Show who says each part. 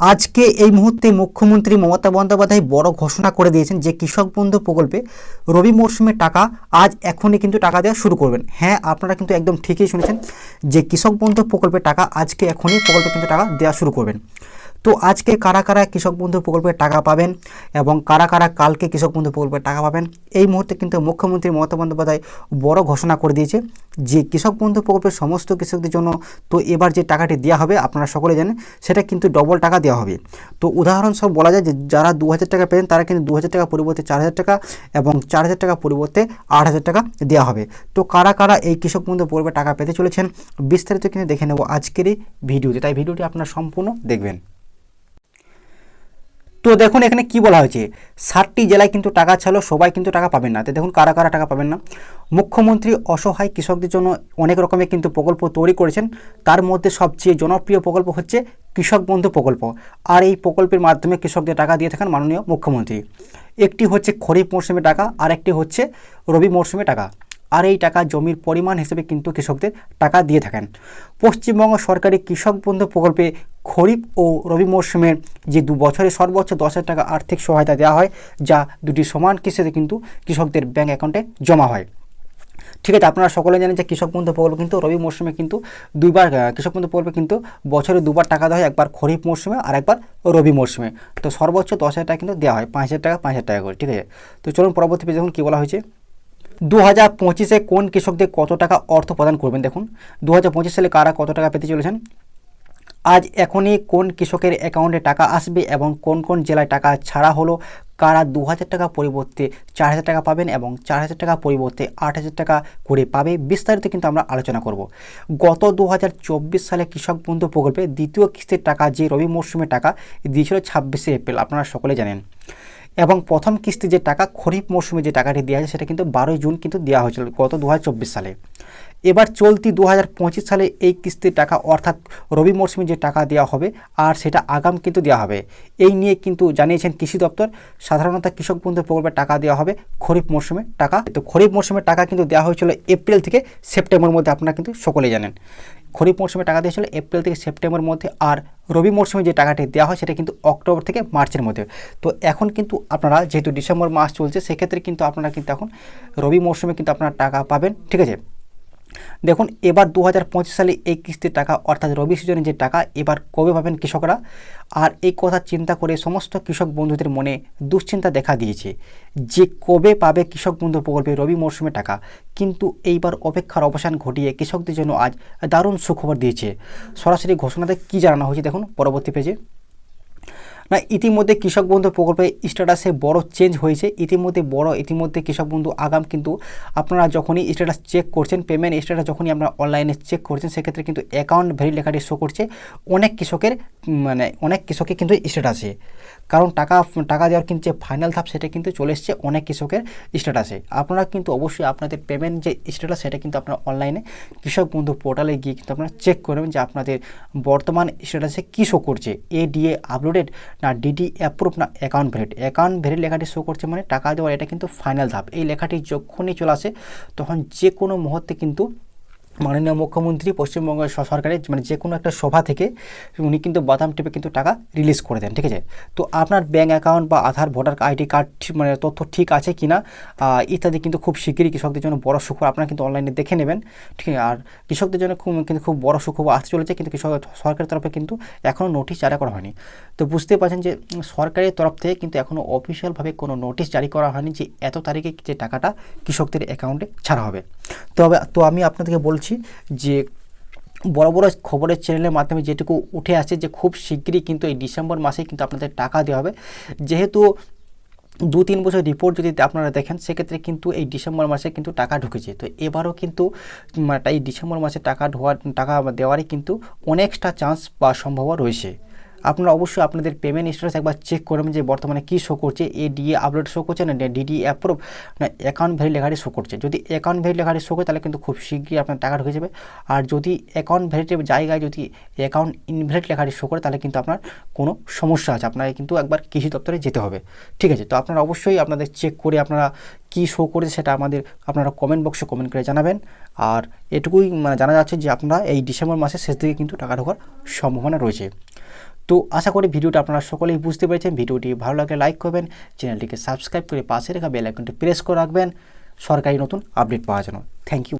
Speaker 1: আজকে এই মুহূর্তে মুখ্যমন্ত্রী মমতা বন্দ্যোপাধ্যায় বড় ঘোষণা করে দিয়েছেন যে কৃষক বন্ধু প্রকল্পে রবি মরশুমে টাকা আজ এখনই কিন্তু টাকা দেওয়া শুরু করবেন। হ্যাঁ আপনারা কিন্তু একদম ঠিকই শুনেছেন যে কৃষক বন্ধু প্রকল্পে টাকা আজকে এখনই প্রকল্পে কিন্তু টাকা দেওয়া শুরু করবেন। তো আজকে কারা কারা কৃষক বন্ধু প্রকল্পের টাকা পাবেন এবং কারা কারা কালকে কৃষক বন্ধু প্রকল্পের টাকা পাবেন, এই মুহূর্তে কিন্তু মুখ্যমন্ত্রী মমতা বন্দ্যোপাধ্যায় বড় ঘোষণা করে দিয়েছে যে কৃষক বন্ধু প্রকল্পের সমস্ত কৃষকদের জন্য তো এবার যে টাকাটি দেওয়া হবে আপনারা সকলে জানেন, সেটা কিন্তু ডবল টাকা দেওয়া হবে। তো উদাহরণস্বরূপ বলা যায় যে যারা দু হাজার টাকা পেতেন তারা কিন্তু দু হাজার টাকা পরিবর্তে চার হাজার টাকা এবং চার হাজার টাকা পরিবর্তে আট হাজার টাকা দেওয়া হবে। তো কারা কারা এই কৃষক বন্ধু প্রকল্পে টাকা পেতে চলেছেন বিস্তারিত কিন্তু দেখে নেব আজকের এই ভিডিওতে। তাই ভিডিওটি আপনারা সম্পূর্ণ দেখবেন। তো দেখুন, এখানে কি বলা হয়েছে? ষাটটি জেলায় কিন্তু টাকা ছাড়লেও সবাই কিন্তু টাকা পাবেন না। তো দেখুন, কারা কারা টাকা পাবেন না? মুখ্যমন্ত্রী অসহায় কৃষকদের জন্য অনেক রকমের কিন্তু প্রকল্প তৈরি করেছেন। তার মধ্যে সবচেয়ে জনপ্রিয় প্রকল্প হচ্ছে কৃষক বন্ধু প্রকল্প। আর এই প্রকল্পের মাধ্যমে কৃষকদের টাকা দিয়ে থাকেন মাননীয় মুখ্যমন্ত্রী। একটি হচ্ছে খরিফ মরশুমে টাকা আর একটি হচ্ছে রবি মরশুমে টাকা। আর এই টাকা জমির পরিমাণ হিসেবে কিন্তু কৃষকদের টাকা দিয়ে থাকেন। পশ্চিমবঙ্গ সরকারি কৃষক বন্ধু প্রকল্পে খরিফ ও রবি মরশুমের যে দু বছরে সর্বোচ্চ দশ হাজার টাকা আর্থিক সহায়তা দেওয়া হয়, যা দুটি সমান কিস্তিতে কিন্তু কৃষকদের ব্যাঙ্ক অ্যাকাউন্টে জমা হয়। ঠিক আছে, আপনারা সকলে জানেন যে কৃষক বন্ধু প্রকল্প কিন্তু রবি মরশুমে কিন্তু দুইবার কৃষক বন্ধু প্রকল্পে কিন্তু বছরে দুবার টাকা দেওয়া হয়, একবার খরিফ মরশুমে আর একবার রবি মরশুমে। তো সর্বোচ্চ দশ হাজার টাকা কিন্তু দেওয়া হয়, পাঁচ হাজার টাকা, পাঁচ হাজার টাকা করে, ঠিক আছে? তো চলুন পরবর্তী পেজে দেখুন কী বলা হয়েছে। দু হাজার পঁচিশে কোন কৃষকদের কত টাকা অর্থ প্রদান করবেন? দেখুন দু হাজার পঁচিশ সালে কারা কত টাকা পেতে চলেছেন? আজ এখনই কোন কৃষকের অ্যাকাউন্টে টাকা আসবে এবং কোন কোন জেলায় টাকা ছাড়া হলো? কারা দু হাজার টাকা পরিবর্তে চার হাজার টাকা পাবেন এবং চার হাজার টাকা পরিবর্তে আট হাজার টাকা করে পাবে? বিস্তারিত কিন্তু আমরা আলোচনা করব। গত দু হাজার চব্বিশ সালে কৃষক বন্ধু প্রকল্পে দ্বিতীয় কিস্তির টাকা যে রবি মরশুমে টাকা দিয়েছিল ছাব্বিশে এপ্রিল, আপনারা সকলে জানেন। এবং প্রথম কিস্তি যে টাকা, খরিফ মৌসুমে যে টাকাটি দেওয়া হয়েছে, সেটা কিন্তু বারোই জুন কিন্তু দেওয়া হয়েছিল গত দুহাজার চব্বিশ সালে। এবার চলতি দু হাজার পঁচিশ সালে এই কিস্তির টাকা অর্থাৎ রবি মরশুমে যে টাকা দেওয়া হবে আর সেটা আগাম কিন্তু দেওয়া হবে। এই নিয়ে কিন্তু জানিয়েছেন কৃষি দপ্তর। সাধারণত কৃষক বন্ধু প্রকল্পে টাকা দেওয়া হবে খরিফ মরশুমে টাকা। তো খরিফ মরশুমের টাকা কিন্তু দেওয়া হয়েছিল এপ্রিল থেকে সেপ্টেম্বরের মধ্যে, আপনারা কিন্তু সকলেই জানেন। খরিফ মরশুমে টাকা দিয়েছিল এপ্রিল থেকে সেপ্টেম্বর মধ্যে আর রবি মরশুমে যে টাকাটি দেওয়া হয় সেটা কিন্তু অক্টোবর থেকে মার্চের মধ্যে। তো এখন কিন্তু আপনারা যেহেতু ডিসেম্বর মাস চলছে, সেক্ষেত্রে কিন্তু আপনারা কিন্তু এখন রবি মরশুমে কিন্তু আপনারা টাকা পাবেন। ঠিক আছে? দেখুন, এবার দু হাজার পঁচিশ সালে এই কিস্তির টাকা, অর্থাৎ রবি সিজনে যে টাকা, এবার কবে পাবেন কৃষকরা? আর এই কথা চিন্তা করে সমস্ত কৃষক বন্ধুদের মনে দুশ্চিন্তা দেখা দিয়েছে যে কবে পাবে কৃষক বন্ধু প্রকল্পে রবি মরশুমে টাকা। কিন্তু এইবার অপেক্ষার অবসান ঘটিয়ে কৃষকদের জন্য আজ দারুণ সুখবর দিয়েছে। সরাসরি ঘোষণাতে কী জানানো হয়েছে দেখুন, পরবর্তী পেজে না, ইতিমধ্যে কৃষক বন্ধু প্রকল্পে স্ট্যাটাসে বড় চেঞ্জ হয়েছে। ইতিমধ্যে বড়, ইতিমধ্যে কৃষক বন্ধু আগাম কিন্তু আপনারা যখনই স্ট্যাটাস চেক করছেন পেমেন্ট স্ট্যাটাস যখনই আপনারা অনলাইনে চেক করছেন, সেক্ষেত্রে কিন্তু অ্যাকাউন্ট ভ্যারি লেখাটি শো করছে অনেক কৃষকের মানে অনেক কৃষকের কিন্তু স্ট্যাটাসে কারণ টাকা টাকা দেওয়ার কিন্তু যে ফাইনাল ধাপ, সেটা কিন্তু চলে এসছে অনেক কৃষকের স্ট্যাটাসে আপনারা কিন্তু অবশ্যই আপনাদের পেমেন্ট যে স্ট্যাটাস সেটা কিন্তু আপনারা অনলাইনে কৃষক বন্ধু পোর্টালে গিয়ে কিন্তু আপনারা চেক করবেন যে আপনাদের বর্তমান স্ট্যাটাসে কী শো করছে। এডিএ আপলোডেড না ডিডি অ্যাপ্রুভ না অ্যাকাউন্ট ভ্যালিড অ্যাকাউন্ট ভ্যালিড লেখাটি শো করছে মানে টাকা দেওয়ার এটা কিন্তু ফাইনাল ধাপ। এই লেখাটি যখনই চলে আসে, তখন যে কোনো মুহূর্তে কিন্তু মাননীয় মুখ্যমন্ত্রী, পশ্চিমবঙ্গ সরকারের মানে যে কোনো একটা সভা থেকে উনি কিন্তু বাদাম টেপে কিন্তু টাকা রিলিজ করে দেন, ঠিক আছে? তো আপনার ব্যাঙ্ক অ্যাকাউন্ট বা আধার ভোটার আইডি কার্ড মানে তথ্য ঠিক আছে কি না ইত্যাদি কিন্তু খুব শীঘ্রই কৃষকদের জন্য বড় সুখবর আপনারা কিন্তু অনলাইনে দেখে নেবেন, ঠিক আছে? আর কৃষকদের জন্য খুব কিন্তু খুব বড় সুখবর আসতে চলেছে, কিন্তু কৃষক, সরকারের তরফে কিন্তু এখনও নোটিশ জারি করা হয়নি। তো বুঝতে পারছেন যে সরকারের তরফ থেকে কিন্তু এখনও অফিসিয়ালভাবে কোনো নোটিশ জারি করা হয়নি যে এত তারিখে যে টাকাটা কৃষকদের অ্যাকাউন্টে ছাড়া হবে। তবে, তো আমি আপনাদেরকে বলছি যে বড় বড় খবরের চ্যানেলের মাধ্যমে যেটুকু উঠে আসে যে খুব শিগগিরই কিন্তু এই ডিসেম্বর মাসে কিন্তু আপনাদের টাকা দেওয়া হবে। যেহেতু দু তিন বছর রিপোর্ট যদি আপনারা দেখেন, সেক্ষেত্রে কিন্তু এই ডিসেম্বর মাসে কিন্তু টাকা ঢুকেছে। তো এবারও কিন্তু মানে এই ডিসেম্বর মাসে টাকা ঢোয়ার, টাকা দেওয়ারই কিন্তু অনেকটা চান্স বা সম্ভাবনা রয়েছে। আপনারা অবশ্যই আপনাদের পেমেন্ট স্ট্যাটাস একবার চেক করবেন যে বর্তমানে কী শো করছে এ ডিএ আপলোড শো করছে না ডিডি অ্যাপ্রুভ না অ্যাকাউন্ট ভ্যালি লেখাটি শো করছে। যদি অ্যাকাউন্ট ভ্যালি লেখাটি শো করে, তাহলে কিন্তু খুব শীঘ্রই আপনার টাকা ঢুকে যাবে। আর যদি অ্যাকাউন্ট ভ্যালিটের জায়গায় যদি অ্যাকাউন্ট ইনভ্যালিড লেখাটি শো করে, তাহলে কিন্তু আপনার কোনো সমস্যা আছে। আপনাকে কিন্তু একবার কৃষি দপ্তরে যেতে হবে। ঠিক আছে? তো আপনারা অবশ্যই আপনাদের চেক করে আপনারা কী শো করেছে সেটা আমাদের আপনারা কমেন্ট বক্সে কমেন্ট করে জানাবেন। আর এটুকুই মানে জানা যাচ্ছে যে আপনারা এই ডিসেম্বর মাসের শেষ দিকে কিন্তু টাকা ঢোকার সম্ভাবনা রয়েছে। তো আশা করি ভিডিওটা আপনারা সকলেই বুঝতে পেরেছেন। ভিডিওটি ভালো লাগে লাইক করবেন, চ্যানেলটিকে সাবস্ক্রাইব করে পাশে রেখা বেল আইকনটি প্রেস করে রাখবেন। সরকারি নতুন আপডেট পাওয়ার জন্য। Thank you.